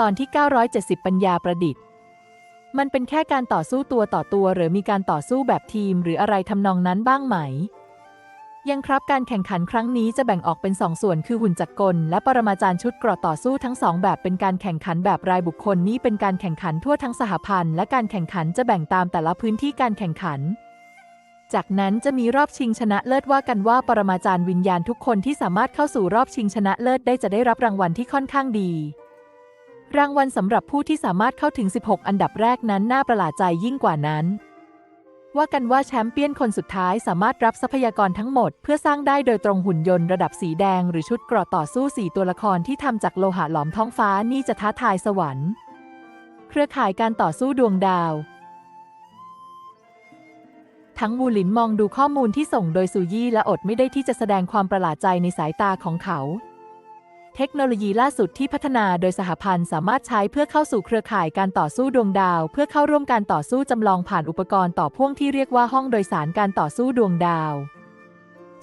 ตอนที่ 970 ปัญญาประดิษฐ์ มันเป็นแค่การต่อสู้ตัวต่อตัว หรือมีการต่อสู้แบบทีม หรืออะไรทำนองนั้นบ้างไหม ยังครับการแข่งขันครั้งนี้จะแบ่งออกเป็นสองส่วนคือหุ่นจักรกล และปรมาจารย์ชุดเกราะต่อสู้ทั้งสองแบบเป็นการแข่งขันแบบรายบุคคลนี่เป็นการแข่งขันทั่วทั้งสหพันธ์และการแข่งขันจะแบ่งตามแต่ละพื้นที่การแข่งขันจากนั้นจะมีรอบชิงชนะเลิศว่ากันว่าปรมาจารย์วิญญาณทุกคนที่สามารถเข้าสู่รอบชิงชนะเลิศได้จะได้รับรางวัลที่ค่อนข้างดี รางวัลสำหรับผู้ที่สามารถเข้าถึง 16 อันดับแรกนั้นน่าประหลาดใจยิ่งกว่านั้น ว่ากันว่าแชมเปี้ยนคนสุดท้ายสามารถรับทรัพยากรทั้งหมด เพื่อสร้างได้โดยตรงหุ่นยนต์ระดับสีแดง หรือชุดเกราะต่อสู้สี่ตัวละครที่ทำจากโลหะหลอมท้องฟ้านี่จะท้าทายสวรรค์ เครือข่ายการต่อสู้ดวงดาว ทั้งวูหลินมองดูข้อมูลที่ส่งโดยซูยี่และอดไม่ได้ที่จะแสดงความประหลาดใจในสายตาของเขา เทคโนโลยีล่าสุดที่พัฒนาโดยสหพันธ์สามารถใช้เพื่อเข้าสู่เครือข่ายการต่อสู้ดวงดาว เพื่อเข้าร่วมการต่อสู้จำลองผ่านอุปกรณ์ต่อพ่วงที่เรียกว่าห้องโดยสารการต่อสู้ดวงดาว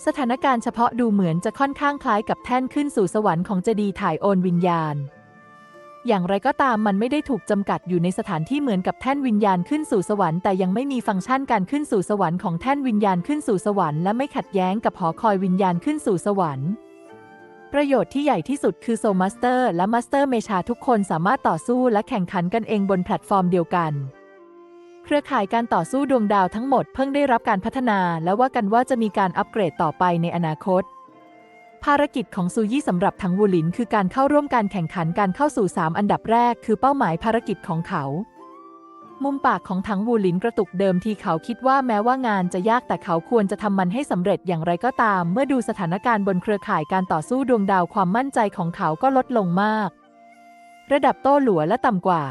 สถานการณ์เฉพาะดูเหมือนจะค่อนข้างคล้ายกับแท่นขึ้นสู่สวรรค์ของเจดีย์ถ่ายโอนวิญญาณ อย่างไรก็ตามมันไม่ได้ถูกจำกัดอยู่ในสถานที่เหมือนกับแท่นวิญญาณขึ้นสู่สวรรค์แต่ยังไม่มีฟังก์ชันการขึ้นสู่สวรรค์ของแท่นวิญญาณขึ้นสู่สวรรค์และไม่ขัดแย้งกับหอคอยวิญญาณขึ้นสู่สวรรค์ ประโยชน์ที่ใหญ่ที่สุดคือโซมาสเตอร์และมาสเตอร์เมชาทุกคนสามารถต่อสู้และแข่งขันกันเองบนแพลตฟอร์มเดียวกัน เครือข่ายการต่อสู้ดวงดาวทั้งหมดเพิ่งได้รับการพัฒนาและว่ากันว่าจะมีการอัปเกรดต่อไปในอนาคต ภารกิจของซูยี่สำหรับทั้งวูลิน คือการเข้าร่วมการแข่งขันการเข้าสู่ 3 อันดับแรก คือเป้าหมายภารกิจของเขา มุมปากของทั้งวูหลินกระตุกเดิมทีเขาคิดว่าแม้ว่างานจะยากแต่เขาควรจะทำมันให้สำเร็จอย่างไรก็ตาม เมื่อดูสถานการณ์บนเครือข่ายการต่อสู้ดวงดาวความมั่นใจของเขาก็ลดลงมาก ระดับโต้หลัวและต่ำกว่า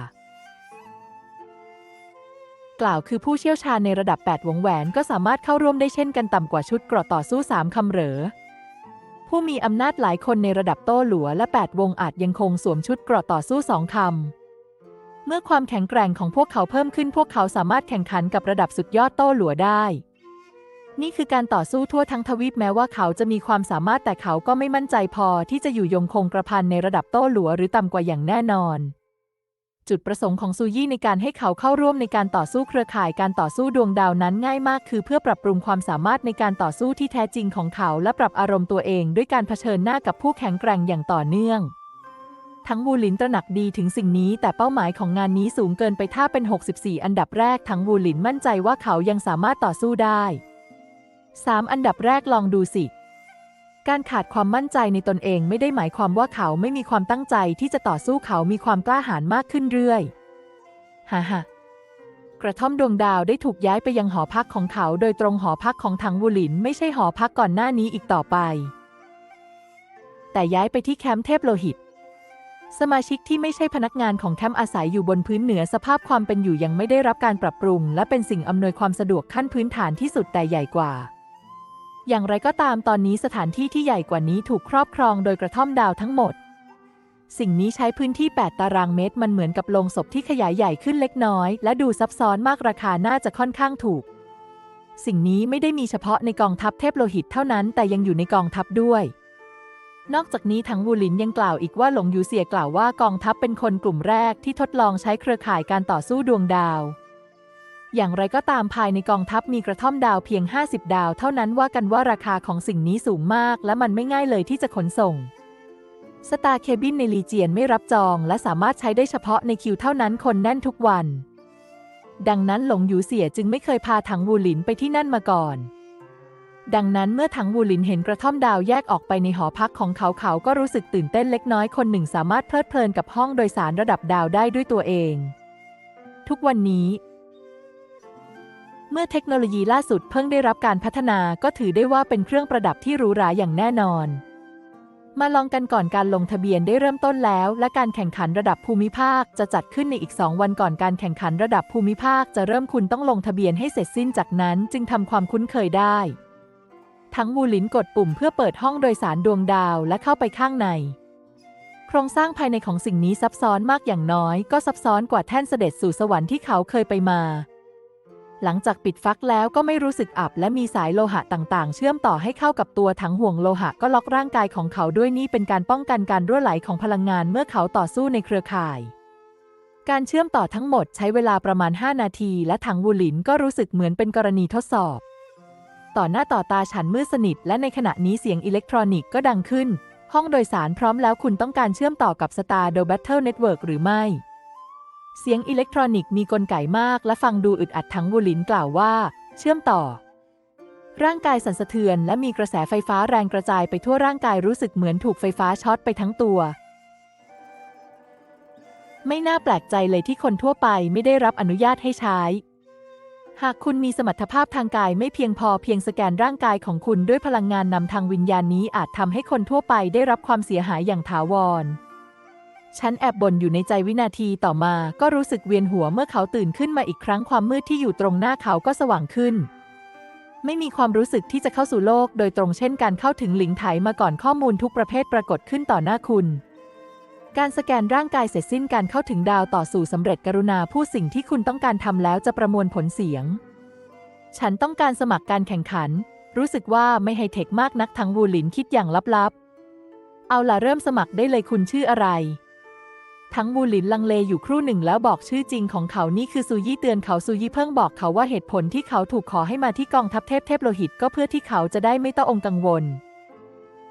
กล่าวคือผู้เชี่ยวชาญในระดับ 8 วงแหวนก็สามารถเข้าร่วมได้เช่นกันต่ำกว่าชุดเกราะต่อสู้ 3คำเหรอผู้มีอำนาจหลายคนในระดับโต้หลัวและ 8 วงอาจยังคงสวมชุดเกราะต่อสู้สองคำ เมื่อความแข็งแกร่งของพวกเขาเพิ่มขึ้นพวกเขาสามารถแข่งขันกับระดับสุดยอดโต้หลัวได้ นี่คือการต่อสู้ทั่วทั้งทวีปแม้ว่าเขาจะมีความสามารถแต่เขาก็ไม่มั่นใจพอที่จะอยู่ยงคงกระพันในระดับโต้หลัวหรือต่ำกว่าอย่างแน่นอน จุดประสงค์ของซูยี่ในการให้เขาเข้าร่วมในการต่อสู้เครือข่ายการต่อสู้ดวงดาวนั้นง่ายมาก คือเพื่อปรับปรุงความสามารถในการต่อสู้ที่แท้จริงของเขา และปรับอารมณ์ตัวเอง ด้วยการเผชิญหน้ากับผู้แข็งแกร่งอย่างต่อเนื่อง ทั้งวูหลินตระหนักดีถึงสิ่งนี้ แต่เป้าหมายของงานนี้สูงเกินไปถ้าเป็น 64 อันดับแรกทั้งวูหลินมั่นใจว่าเขายังสามารถต่อสู้ได้ 3 อันดับแรกลองดูสิ การขาดความมั่นใจในตนเองไม่ได้หมายความว่าเขาไม่มีความตั้งใจที่จะต่อสู้เขามีความกล้าหาญมากขึ้นเรื่อยฮ่าฮ่ากระท่อมดวงดาวได้ถูกย้ายไปยังหอพักของเขา โดยตรงหอพักของถังวูหลินไม่ใช่หอพักก่อนหน้านี้อีกต่อไป แต่ย้ายไปที่แคมป์เทพโลหิต สมาชิกที่ไม่ใช่พนักงานของแคมป์อาศัยอยู่บนพื้นเหนือสภาพความเป็นอยู่ยังไม่ได้รับการปรับปรุง และเป็นสิ่งอำนวยความสะดวกขั้นพื้นฐานที่สุดแต่ใหญ่กว่า อย่างไรก็ตามตอนนี้สถานที่ที่ใหญ่กว่านี้ถูกครอบครองโดยกระท่อมดาวทั้งหมด สิ่งนี้ใช้พื้นที่ 8 ตารางเมตร มันเหมือนกับโรงศพที่ขยายใหญ่ขึ้นเล็กน้อย และดูซับซ้อนมากราคาน่าจะค่อนข้างถูก สิ่งนี้ไม่ได้มีเฉพาะในกองทัพเทพโลหิตเท่านั้น แต่ยังอยู่ในกองทัพด้วย นอกจากนี้ทั้งวูหลินยังกล่าวอีกว่าหลงยูเสียกล่าวว่ากองทัพเป็นคนกลุ่มแรกที่ทดลองใช้เครือข่ายการต่อสู้ดวงดาว อย่างไรก็ตามภายในกองทัพมีกระท่อมดาวเพียง 50 ดาว เท่านั้นว่ากันว่าราคาของสิ่งนี้สูงมาก และมันไม่ง่ายเลยที่จะขนส่งสตาร์เคบินในลีเจียนไม่รับจองและสามารถใช้ได้เฉพาะในคิวเท่านั้นคนแน่นทุกวัน ดังนั้นหลงยูเสียจึงไม่เคยพาถังวูหลินไปที่นั่นมาก่อน ดังนั้นเมื่อถังวูหลินเห็นกระท่อมดาวแยกออกไปในหอพักของเขาเขาก็รู้สึกตื่นเต้นเล็กน้อยคนหนึ่งสามารถเพลิดเพลินกับห้องโดยสารระดับดาวได้ด้วยตัวเอง ทุกวันนี้ เมื่อเทคโนโลยีล่าสุดเพิ่งได้รับการพัฒนาก็ถือได้ว่าเป็นเครื่องประดับที่หรูหราอย่างแน่นอน มาลองกันก่อนการลงทะเบียนได้เริ่มต้นแล้ว และการแข่งขันระดับภูมิภาค จะจัดขึ้นในอีก 2 วันก่อนการแข่งขันระดับภูมิภาค จะเริ่มคุณต้องลงทะเบียนให้เสร็จสิ้นจากนั้น จึงทำความคุ้นเคยได้ ทั้งวูลินกดปุ่มเพื่อเปิดห้องโดยสารดวงดาวและเข้าไปข้างใน โครงสร้างภายในของสิ่งนี้ซับซ้อนมากอย่างน้อย ก็ซับซ้อนกว่าแท่นเสด็จสู่สวรรค์ที่เขาเคยไปมา หลังจากปิดฟักแล้วก็ไม่รู้สึกอับ และมีสายโลหะต่างๆ เชื่อมต่อให้เข้ากับตัวถังห่วงโลหะก็ล็อกร่างกายของเขาด้วยนี่เป็นการป้องกันการรั่วไหลของพลังงานเมื่อเขาต่อสู้ในเครือข่ายการเชื่อมต่อทั้งหมดใช้เวลาประมาณ 5 นาที และถังวูหลินก็รู้สึกเหมือนเป็นกรณีทดสอบ ต่อหน้าต่อตาฉันมืดสนิท และในขณะนี้เสียงอิเล็กทรอนิกส์ก็ดังขึ้น ห้องโดยสารพร้อมแล้วคุณต้องการเชื่อมต่อกับ Star d o Battle Network หรือไม่ เสียงอิเล็กทรอนิกส์มีกลไกมาก และฟังดูอึดอัดทั้งวูลินกล่าวว่า เชื่อมต่อ ร่างกายสั่นสะเทือน และมีกระแสไฟฟ้าแรงกระจายไปทั่วร่างกายรู้สึกเหมือนถูกไฟฟ้าช็อตไปทั้งตัวไม่น่าแปลกใจเลยที่คนทั่วไปไม่ได้รับอนุญาตให้ใช้ หากคุณมีสมรรถภาพทางกายไม่เพียงพอเพียงสแกนร่างกายของคุณด้วยพลังงานนำทางวิญญาณนี้อาจทำให้คนทั่วไปได้รับความเสียหายอย่างถาวร ฉันแอบบ่นอยู่ในใจวินาทีต่อมาก็รู้สึกเวียนหัวเมื่อเขาตื่นขึ้นมาอีกครั้งความมืดที่อยู่ตรงหน้าเขาก็สว่างขึ้น ไม่มีความรู้สึกที่จะเข้าสู่โลก โดยตรงเช่นการเข้าถึงหลิงไถมาก่อนข้อมูลทุกประเภทปรากฏขึ้นต่อหน้าคุณ การสแกนร่างกายเสร็จสิ้นการเข้าถึงดาวต่อสู่สำเร็จกรุณาผู้สิ่งที่คุณต้องการทำแล้วจะประมวลผลเสียง ฉันต้องการสมัครการแข่งขัน รู้สึกว่าไม่ไฮเทคมากนักทั้งวูหลินคิดอย่างลับๆ เอาล่ะเริ่มสมัครได้เลยคุณชื่ออะไร ทั้งวูหลินลังเลอยู่ครู่หนึ่งแล้วบอกชื่อจริงของเขานี่คือซูยี่เตือนเขาซูยี่เพิ่งบอกเขาว่าเหตุผลที่เขาถูกขอให้มาที่กองทัพเทพเทพโลหิต ก็เพื่อที่เขาจะได้ไม่ต้ององกังวล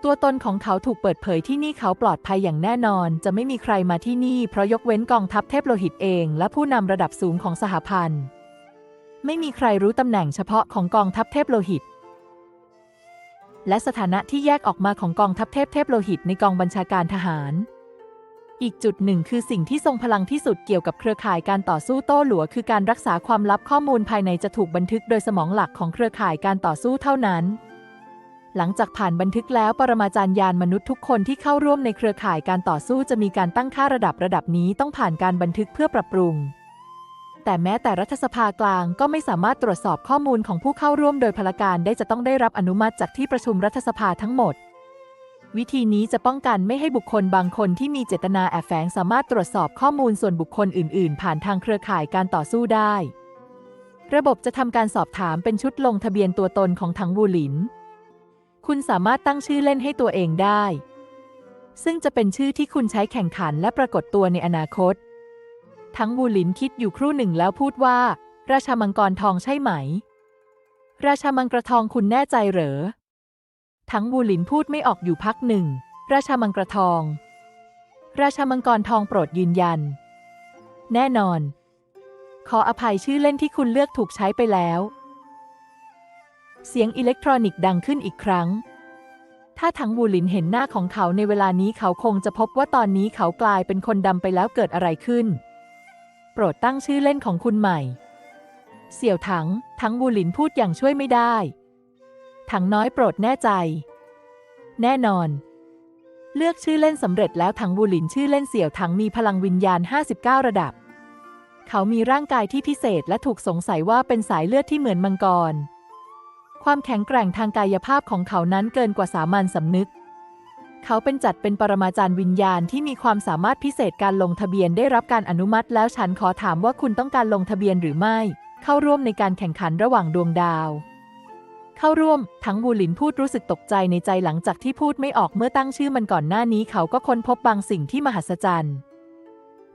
ตัวตนของเขาถูกเปิดเผยที่นี่เขาปลอดภัยอย่างแน่นอน จะไม่มีใครมาที่นี่ เพราะยกเว้นกองทัพเทพโลหิตเอง และผู้นำระดับสูงของสหพันธ์ ไม่มีใครรู้ตำแหน่งเฉพาะของกองทัพเทพโลหิต และสถานะที่แยกออกมาของกองทัพเทพเทพโลหิตในกองบัญชาการทหาร อีกจุดหนึ่งคือสิ่งที่ทรงพลังที่สุดเกี่ยวกับเครือข่ายการต่อสู้โต้หลัว คือการรักษาความลับข้อมูลภายในจะถูกบันทึกโดยสมองหลักของเครือข่ายการต่อสู้เท่านั้น หลังจากผ่านบันทึกแล้ว ปรมาจารย์ยานมนุษย์ทุกคนที่เข้าร่วมในเครือข่ายการต่อสู้จะมีการตั้งค่าระดับระดับนี้ต้องผ่านการบันทึกเพื่อปรับปรุง แต่แม้แต่รัฐสภากลางก็ไม่สามารถตรวจสอบข้อมูลของผู้เข้าร่วมโดยพลการได้จะต้องได้รับอนุมัติจากที่ประชุมรัฐสภาทั้งหมด วิธีนี้จะป้องกันไม่ให้บุคคลบางคนที่มีเจตนาแอบแฝงสามารถตรวจสอบข้อมูลส่วนบุคคลอื่น ๆ ผ่านทางเครือข่ายการต่อสู้ได้ ระบบจะทำการสอบถามเป็นชุดลงทะเบียนตัวตนของทั้งวูหลิน คุณสามารถตั้งชื่อเล่นให้ตัวเองได้ ซึ่งจะเป็นชื่อที่คุณใช้แข่งขันและปรากฏตัวในอนาคต ทั้งวูหลินคิดอยู่ครู่หนึ่งแล้วพูดว่า ราชามังกรทองใช่ไหม ราชามังกรทองคุณแน่ใจเหรอ ทั้งวูหลินพูดไม่ออกอยู่พักหนึ่ง ราชามังกรทอง ราชามังกรทองโปรดยืนยัน แน่นอน ขออภัยชื่อเล่นที่คุณเลือกถูกใช้ไปแล้ว เสียงอิเล็กทรอนิกส์ดังขึ้นอีกครั้ง ถ้าทั้งวูหลินเห็นหน้าของเขาในเวลานี้เขาคงจะพบว่าตอนนี้เขากลายเป็นคนดำไปแล้วเกิดอะไรขึ้น โปรดตั้งชื่อเล่นของคุณใหม่ เสี่ยวถังทั้งวูหลินพูดอย่างช่วยไม่ได้ ถังน้อยโปรดแน่ใจ แน่นอน เลือกชื่อเล่นสำเร็จแล้วถังวูหลินชื่อเล่นเสี่ยวถังมีพลังวิญญาณ 59 ระดับเขามีร่างกายที่พิเศษและถูกสงสัยว่าเป็นสายเลือดที่เหมือนมังกร ความแข็งแกร่งทางกายภาพของเขานั้นเกินกว่าสามัญสำนึก เขาเป็นจัดเป็นปรมาจารย์วิญญาณที่มีความสามารถพิเศษการลงทะเบียนได้รับการอนุมัติ แล้วฉันขอถามว่าคุณต้องการลงทะเบียนหรือไม่ เข้าร่วมในการแข่งขันระหว่างดวงดาว เข้าร่วม ทั้งวูหลินพูดรู้สึกตกใจในใจหลังจากที่พูดไม่ออกเมื่อตั้งชื่อมันก่อนหน้านี้ เขาก็ค้นพบบางสิ่งที่มหัศจรรย์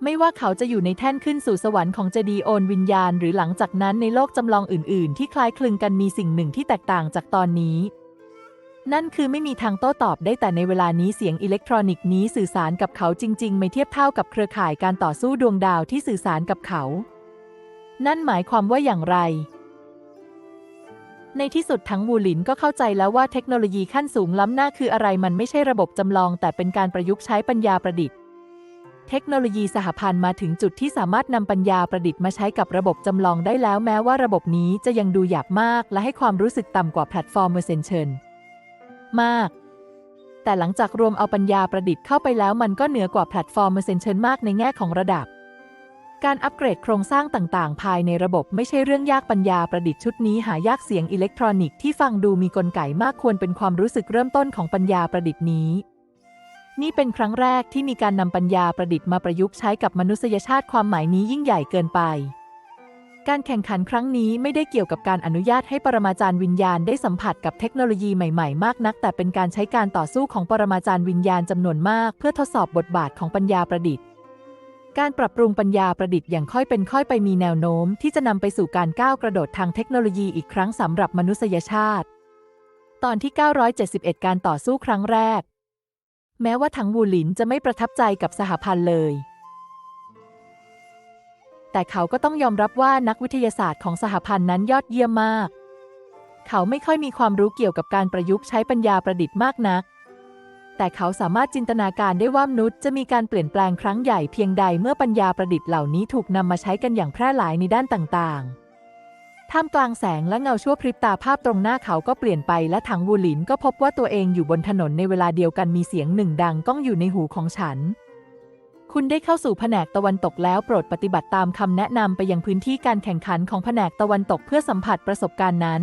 ไม่ว่าเขาจะอยู่ในแท่นขึ้นสู่สวรรค์ของเจดีโอนวิญญาณ หรือหลังจากนั้นในโลกจำลองอื่น ๆ ที่คล้ายคลึงกันมีสิ่งหนึ่งที่แตกต่างจากตอนนี้ นั่นคือไม่มีทางโต้ตอบได้แต่ในเวลานี้เสียงอิเล็กทรอนิกส์นี้สื่อสารกับเขาจริง ๆ ไม่เทียบเท่ากับเครือข่ายการต่อสู้ดวงดาวที่สื่อสารกับเขา นั่นหมายความว่าอย่างไร ในที่สุดทั้งวูหลินก็เข้าใจแล้วว่าเทคโนโลยีขั้นสูงล้ำหน้าคืออะไรมันไม่ใช่ระบบจำลอง แต่เป็นการประยุกต์ใช้ปัญญาประดิษฐ์ เทคโนโลยีสหพันธ์มาถึงจุดที่สามารถนำปัญญาประดิษฐ์มาใช้กับระบบจำลองได้แล้วแม้ว่าระบบนี้จะยังดูหยาบมากและให้ความรู้สึกต่ำกว่าแพลตฟอร์มเมอร์เซนเชนมาก แต่หลังจากรวมเอาปัญญาประดิษฐ์เข้าไปแล้วมันก็เหนือกว่าแพลตฟอร์มเมอร์เซนเชนมากในแง่ของระดับ การอัปเกรดโครงสร้างต่างๆ ภายในระบบไม่ใช่เรื่องยากปัญญาประดิษฐ์ชุดนี้หายากเสียงอิเล็กทรอนิกส์ที่ฟังดูมีกลไกมากควรเป็นความรู้สึกเริ่มต้นของปัญญาประดิษฐ์นี้ นี่เป็นครั้งแรกที่มีการนำปัญญาประดิษฐ์มาประยุกต์ใช้กับมนุษยชาติความหมายนี้ยิ่งใหญ่เกินไป การแข่งขันครั้งนี้ไม่ได้เกี่ยวกับการอนุญาตให้ปรมาจารย์วิญญาณได้สัมผัสกับเทคโนโลยีใหม่ๆ มากนัก แต่เป็นการใช้การต่อสู้ของปรมาจารย์วิญญาณจำนวนมาก เพื่อทดสอบบทบาทของปัญญาประดิษฐ์ การปรับปรุงปัญญาประดิษฐ์อย่างค่อยเป็นค่อยไปมีแนวโน้ม ที่จะนำไปสู่การก้าวกระโดดทางเทคโนโลยีอีกครั้งสำหรับมนุษยชาติตอนที่ 971 การต่อสู้ครั้งแรก แม้ว่าถังวูหลินจะไม่ประทับใจกับสหพันธ์เลย แต่เขาก็ต้องยอมรับว่านักวิทยาศาสตร์ของสหพันธ์นั้นยอดเยี่ยมมาก เขาไม่ค่อยมีความรู้เกี่ยวกับการประยุกต์ใช้ปัญญาประดิษฐ์มากนัก แต่เขาสามารถจินตนาการได้ว่ามนุษย์จะมีการเปลี่ยนแปลงครั้งใหญ่เพียงใดเมื่อปัญญาประดิษฐ์เหล่านี้ถูกนำมาใช้กันอย่างแพร่หลายในด้านต่างๆ ท่ามกลางแสงและเงาชั่วพริบตาภาพตรงหน้าเขาก็เปลี่ยนไปและถังวูหลินก็พบว่าตัวเองอยู่บนถนนในเวลาเดียวกันมีเสียงหนึ่งดังก้องอยู่ในหูของฉัน คุณได้เข้าสู่แผนกตะวันตกแล้วโปรดปฏิบัติตามคำแนะนำไปยังพื้นที่การแข่งขันของแผนกตะวันตกเพื่อสัมผัสประสบการณ์นั้น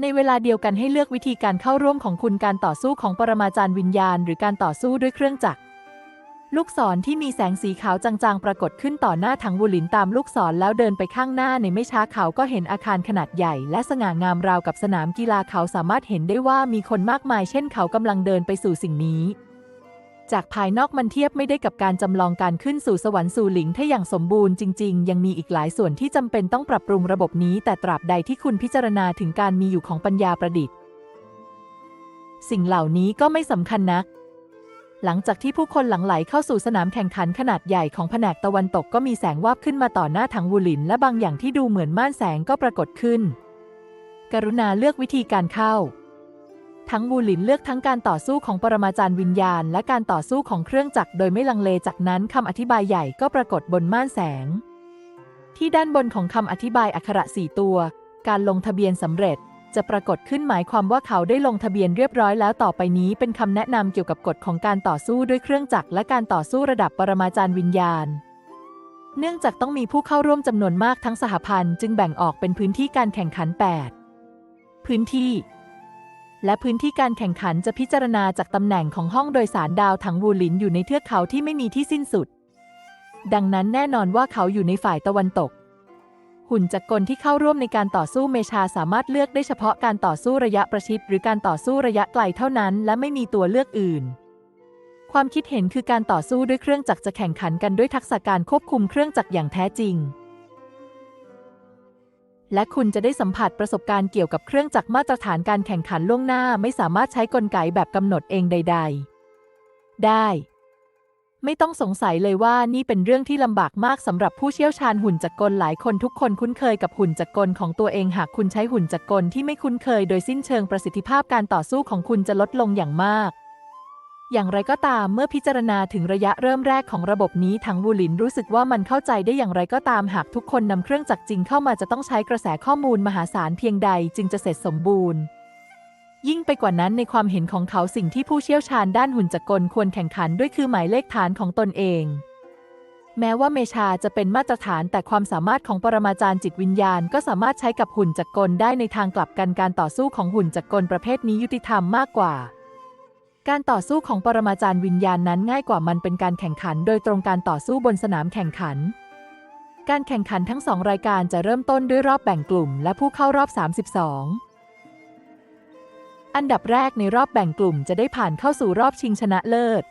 ในเวลาเดียวกันให้เลือกวิธีการเข้าร่วมของคุณการต่อสู้ของปรมาจารย์วิญญาณ หรือการต่อสู้ด้วยเครื่องจักร ลูกศรที่มีแสงสีขาวจางๆ ปรากฏขึ้นต่อหน้าถังวูหลินตามลูกศรแล้วเดินไปข้างหน้าในไม่ช้าเขาก็เห็นอาคารขนาดใหญ่ และสง่างามราวกับสนามกีฬาเขาสามารถเห็นได้ว่ามีคนมากมายเช่นเขากำลังเดินไปสู่สิ่งนี้ จากภายนอกมันเทียบไม่ได้กับการจำลองการขึ้นสู่สวรรค์สู่หลิงถ้าอย่างสมบูรณ์จริงๆ ยังมีอีกหลายส่วนที่จำเป็นต้องปรับปรุงระบบนี้ แต่ตราบใดที่คุณพิจารณาถึงการมีอยู่ของปัญญาประดิษฐ์ สิ่งเหล่านี้ก็ไม่สำคัญนัก หลังจากที่ผู้คนหลั่งไหลเข้าสู่สนามแข่งขันขนาดใหญ่ของแผนกตะวันตกก็มีแสงวาบขึ้นมาต่อหน้าถังวูหลิน และบางอย่างที่ดูเหมือนม่านแสงก็ปรากฏขึ้น กรุณาเลือกวิธีการเข้า ทั้งวูหลินเลือกทั้งการต่อสู้ของปรมาจารย์วิญญาณ และการต่อสู้ของเครื่องจักรโดยไม่ลังเลจากนั้นคำอธิบายใหญ่ก็ปรากฏบนม่านแสง ที่ด้านบนของคำอธิบายอักขระสี่ตัว การลงทะเบียนสำเร็จ จะปรากฏขึ้นหมายความว่าเขาได้ลงทะเบียนเรียบร้อยแล้วต่อไปนี้เป็นคำแนะนำเกี่ยวกับกฎของการต่อสู้ด้วยเครื่องจักรและการต่อสู้ระดับปรมาจารย์วิญญาณ เนื่องจากต้องมีผู้เข้าร่วมจำนวนมากทั้งสหพันธ์จึงแบ่งออกเป็นพื้นที่การแข่งขัน 8 พื้นที่ และพื้นที่การแข่งขันจะพิจารณาจากตำแหน่งของห้องโดยสารดาวถังวูหลินอยู่ในเทือกเขาที่ไม่มีที่สิ้นสุด ดังนั้นแน่นอนว่าเขาอยู่ในฝ่ายตะวันตก หุ่นจักรกลที่เข้าร่วมในการต่อสู้เมชาสามารถเลือกได้เฉพาะการต่อสู้ระยะประชิดหรือการต่อสู้ระยะไกลเท่านั้น และไม่มีตัวเลือกอื่น ความคิดเห็นคือการต่อสู้ด้วยเครื่องจักรจะแข่งขันกันด้วยทักษะการควบคุมเครื่องจักรอย่างแท้จริง และคุณจะได้สัมผัสประสบการณ์เกี่ยวกับเครื่องจักรมาตรฐานการแข่งขันล่วงหน้า ไม่สามารถใช้กลไกแบบกำหนดเองใด ๆ ได้ ไม่ต้องสงสัยเลยว่านี่เป็นเรื่องที่ลำบากมากสำหรับผู้เชี่ยวชาญหุ่นจักรกลหลายคนทุกคนคุ้นเคยกับหุ่นจักรกลของตัวเองหากคุณใช้หุ่นจักรกลที่ไม่คุ้นเคยโดยสิ้นเชิงประสิทธิภาพการต่อสู้ของคุณจะลดลงอย่างมากอย่างไรก็ตามเมื่อพิจารณาถึงระยะเริ่มแรกของระบบนี้ทั้งวูลินรู้สึกว่ามันเข้าใจได้อย่างไรก็ตามหากทุกคนนำเครื่องจักรจริงเข้ามาจะต้องใช้กระแสข้อมูลมหาศาลเพียงใดจึงจะเสร็จสมบูรณ์ ยิ่งไปกว่านั้นในความเห็นของเขาสิ่งที่ผู้เชี่ยวชาญด้านหุ่นจักรกลควรแข่งขันด้วยคือหมายเลขฐานของตนเอง แม้ว่าเมชาจะเป็นมาตรฐานแต่ความสามารถของปรมาจารย์จิตวิญญาณ ก็สามารถใช้กับหุ่นจักรกลได้ในทางกลับกันการต่อสู้ของหุ่นจักรกลประเภทนี้ยุติธรรมมากกว่า การต่อสู้ของปรมาจารย์วิญญาณนั้นง่ายกว่ามันเป็นการแข่งขัน โดยตรงการต่อสู้บนสนามแข่งขันการแข่งขันทั้งสองรายการจะเริ่มต้นด้วยรอบแบ่งกลุ่ม และผู้เข้ารอบ 32 อันดับแรกในรอบแบ่งกลุ่มจะได้ผ่านเข้าสู่รอบชิงชนะเลิศ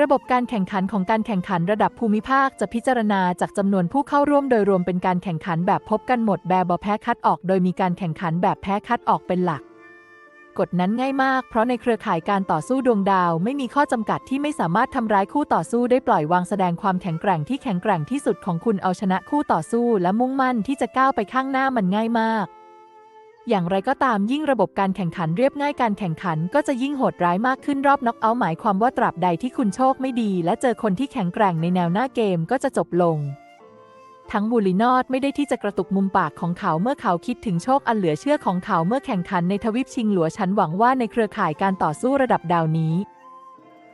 ระบบการแข่งขันของการแข่งขันระดับภูมิภาคจะพิจารณาจากจำนวนผู้เข้าร่วมโดยรวมเป็นการแข่งขันแบบพบกันหมดแบบแพ้คัดออก โดยมีการแข่งขันแบบแพ้คัดออกเป็นหลัก กฎนั้นง่ายมาก เพราะในเครือข่ายการต่อสู้ดวงดาว ไม่มีข้อจำกัดที่ไม่สามารถทำร้ายคู่ต่อสู้ได้ปล่อยวางแสดงความแข็งแกร่งที่แข็งแกร่งที่สุดของคุณเอาชนะคู่ต่อสู้ และมุ่งมั่นที่จะก้าวไปข้างหน้ามันง่ายมาก อย่างไรก็ตามยิ่งระบบการแข่งขันเรียบง่ายการแข่งขันก็จะยิ่งโหดร้ายมากขึ้นรอบน็อกเอาท์หมายความว่าตราบใดที่คุณโชคไม่ดี และเจอคนที่แข็งแกร่งในแนวหน้าเกมก็จะจบลง ทั้งบูลินอดไม่ได้ที่จะกระตุกมุมปากของเขาเมื่อเขาคิดถึงโชคอันเหลือเชื่อของเขาเมื่อแข่งขันในทวิปชิงหลัวฉันหวังว่าในเครือข่ายการต่อสู้ระดับดาวนี้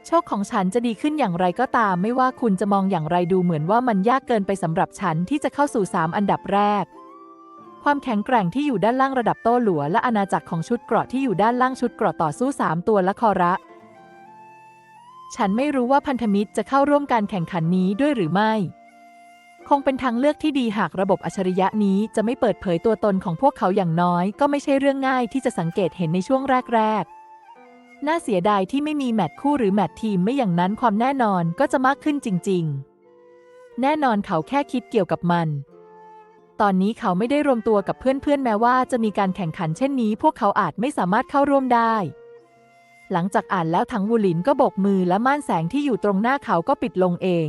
โชคของฉันจะดีขึ้นอย่างไรก็ตาม ไม่ว่าคุณจะมองอย่างไรดูเหมือนว่ามันยากเกินไปสำหรับฉันที่จะเข้าสู่ 3 อันดับแรก ความแข็งแกร่งที่อยู่ด้านล่างระดับโต้หลัว และอาณาจักรของชุดเกราะที่อยู่ด้านล่างชุดเกราะต่อสู้ 3 ตัวและคอระ ฉันไม่รู้ว่าพันธมิตรจะเข้าร่วมการแข่งขันนี้ด้วยหรือไม่ คงเป็นทางเลือกที่ดีหากระบบอัจฉริยะนี้จะไม่เปิดเผยตัวตนของพวกเขาอย่างน้อย ก็ไม่ใช่เรื่องง่ายที่จะสังเกตเห็นในช่วงแรกๆ น่าเสียดายที่ไม่มีแมตช์คู่หรือแมตช์ทีมไม่อย่างนั้นความแน่นอนก็จะมากขึ้นจริง ๆ แน่นอนเขาแค่คิดเกี่ยวกับมัน ตอนนี้เขาไม่ได้รวมตัวกับเพื่อนๆ แม้ว่าจะมีการแข่งขันเช่นนี้ พวกเขาอาจไม่สามารถเข้าร่วมได้ หลังจากอ่านแล้วทั้งวูหลินก็โบกมือและม่านแสงที่อยู่ตรงหน้าเขาก็ปิดลงเอง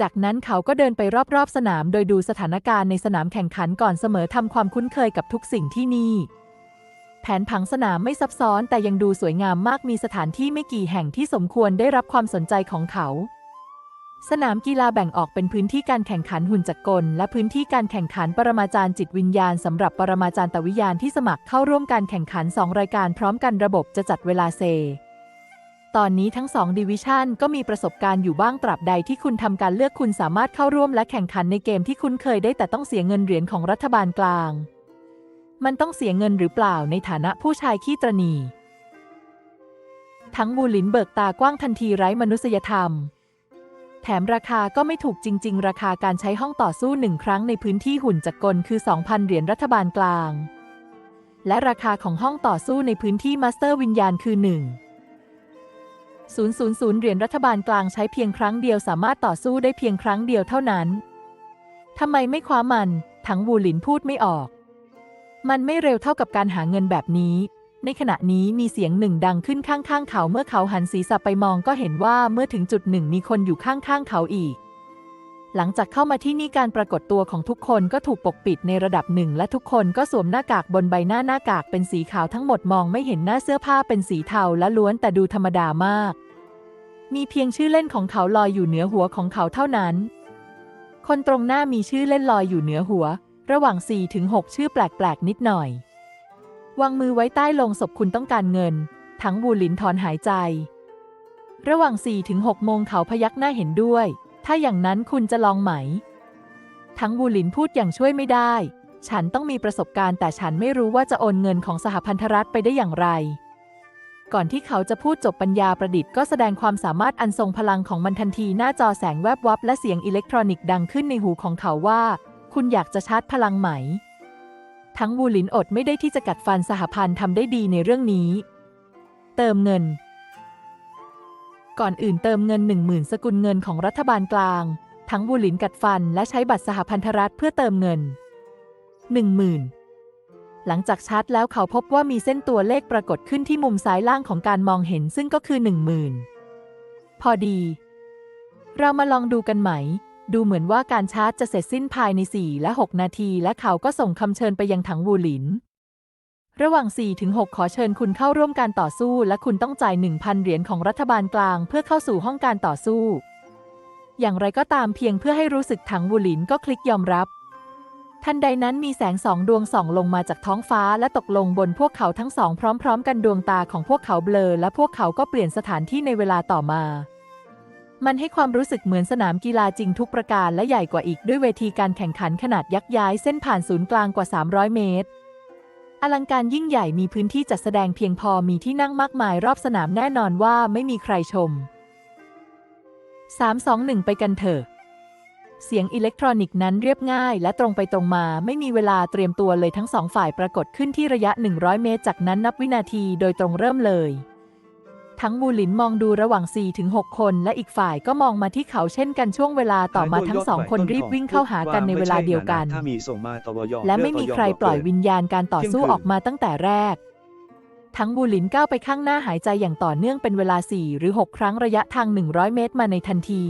จากนั้นเขาก็เดินไปรอบๆ สนามโดยดูสถานการณ์ในสนามแข่งขันก่อนเสมอทำความคุ้นเคยกับทุกสิ่งที่นี่ แผนผังสนามไม่ซับซ้อนแต่ยังดูสวยงามมากมีสถานที่ไม่กี่แห่งที่สมควรได้รับความสนใจของเขา สนามกีฬาแบ่งออกเป็นพื้นที่การแข่งขันหุ่นจักรกลและพื้นที่การแข่งขันปรมาจารย์จิตวิญญาณสำหรับปรมาจารย์ตวิญญาณที่สมัครเข้าร่วมการแข่งขัน 2 รายการพร้อมกันระบบจะจัดเวลาเซ ตอนนี้ทั้ง 2 ดิวิชันก็มีประสบการณ์อยู่บ้างตราบใดที่คุณทำการเลือกคุณสามารถเข้าร่วมและแข่งขันในเกมที่คุณเคยได้แต่ต้องเสียเงินเหรียญของรัฐบาลกลาง มันต้องเสียเงินหรือเปล่าในฐานะผู้ชายขี้ตรณี ทั้งบูลินเบิกตากว้างทันทีไร้มนุษยธรรม แถมราคาก็ไม่ถูกจริง ๆ ราคาการใช้ห้องต่อสู้หนึ่งครั้งในพื้นที่หุ่นจักรกลคือ 2,000 เหรียญรัฐบาลกลาง และราคาของห้องต่อสู้ในพื้นที่มาสเตอร์วิญญาณคือ 1 000 เหรียญรัฐบาลกลางใช้เพียงครั้งเดียวสามารถต่อสู้ได้เพียงครั้งเดียวเท่านั้นทำไมไม่คว้ามัน ทั้งวูหลินพูดไม่ออก มันไม่เร็วเท่ากับการหาเงินแบบนี้ ในขณะนี้มีเสียงหนึ่งดังขึ้นข้างๆ เขาเมื่อเขาหันศีรษะไปมองก็เห็นว่าเมื่อถึงจุดหนึ่งมีคนอยู่ข้างๆ เขาอีก หลังจากเข้ามาที่นี่การปรากฏตัวของทุกคนก็ถูกปกปิดในระดับหนึ่ง และทุกคนก็สวมหน้ากากบนใบหน้าหน้ากากเป็นสีขาวทั้งหมดมองไม่เห็นหน้าเสื้อผ้าเป็นสีเทาและล้วนแต่ดูธรรมดามาก มีเพียงชื่อเล่นของเขาลอยอยู่เหนือหัวของเขาเท่านั้น คนตรงหน้ามีชื่อเล่นลอยอยู่เหนือหัว ระหว่าง4-6ชื่อแปลกๆนิดหน่อย วางมือไว้ใต้ลงศพคุณต้องการเงิน ทั้งบูหลินถอนหายใจ ระหว่าง4-6โมงเขาพยักหน้าเห็นด้วย ถ้าอย่างนั้นคุณจะลองไหม ทั้งบูหลินพูดอย่างช่วยไม่ได้ ฉันต้องมีประสบการณ์แต่ฉันไม่รู้ว่าจะโอนเงินของสหพันธรัฐไปได้อย่างไร ก่อนที่เขาจะพูดจบปัญญาประดิษฐ์ก็แสดงความสามารถอันทรงพลังของมันทันทีหน้าจอแสงแวบวับและเสียงอิเล็กทรอนิกส์ดังขึ้นในหูของเขาว่า คุณอยากจะชาร์จพลังไหม ทั้งวูหลินอดไม่ได้ที่จะกัดฟันสหพันธ์ทำได้ดีในเรื่องนี้ เติมเงิน ก่อนอื่นเติมเงิน 10,000 สกุลเงินของรัฐบาลกลาง ทั้งวูหลินกัดฟันและใช้บัตรสหพันธรัฐเพื่อเติมเงิน 10,000หลังจากชาร์จแล้วเขาพบว่ามีเส้นตัวเลขปรากฏขึ้นที่มุมซ้ายล่างของการมองเห็นซึ่งก็คือ 10,000 พอดี เรามาลองดูกันไหม ดูเหมือนว่าการชาร์จจะเสร็จสิ้นภายใน 4 และ 6 นาที และเขาก็ส่งคำเชิญไปยังถังวูหลิน ระหว่าง4ถึง6ขอเชิญคุณเข้าร่วมการต่อสู้ และคุณต้องจ่าย 1,000 เหรียญของรัฐบาลกลาง เพื่อเข้าสู่ห้องการต่อสู้ อย่างไรก็ตามเพียงเพื่อให้รู้สึกถังวูหลินก็คลิกยอมรับ ทันใดนั้นมีแสงสองดวงส่องลงมาจากท้องฟ้าและตกลงบนพวกเขาทั้งสองพร้อม ๆ กันดวงตาของพวกเขาเบลอ และพวกเขาก็เปลี่ยนสถานที่ในเวลาต่อมา มันให้ความรู้สึกเหมือนสนามกีฬาจริงทุกประการและใหญ่กว่าอีกด้วยเวทีการแข่งขันขนาดยักษ์ย้ายเส้นผ่านศูนย์กลางกว่า 300 เมตร อลังการยิ่งใหญ่มีพื้นที่จัดแสดงเพียงพอมีที่นั่งมากมายรอบสนามแน่นอนว่าไม่มีใครชม 3 2 1 ไปกันเถอะ เสียงอิเล็กทรอนิกส์นั้นเรียบง่ายและตรงไปตรงมาไม่มีเวลาเตรียมตัวเลยทั้งสองฝ่ายปรากฏขึ้นที่ระยะ 100 เมตร จากนั้นนับวินาทีโดยตรงเริ่มเลย ทั้งบูหลินมองดูระหว่าง 4-6 คน และอีกฝ่ายก็มองมาที่เขาเช่นกันช่วงเวลาต่อมาทั้งสองคนรีบวิ่งเข้าหากันในเวลาเดียวกันถ้ามีส่งมาตวยและไม่มีใครปล่อยวิญญาณการต่อสู้ออกมาตั้งแต่แรก ทั้งบูหลินก้าวไปข้างหน้าหายใจอย่างต่อเนื่องเป็นเวลา 4 หรือ 6 ครั้งระยะทาง 100 เมตรมาในทันที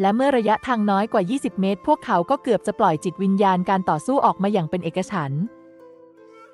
และเมื่อระยะทางน้อยกว่า 20 เมตร พวกเขาก็เกือบจะปล่อยจิตวิญญาณการต่อสู้ออกมาอย่างเป็นเอกฉันท์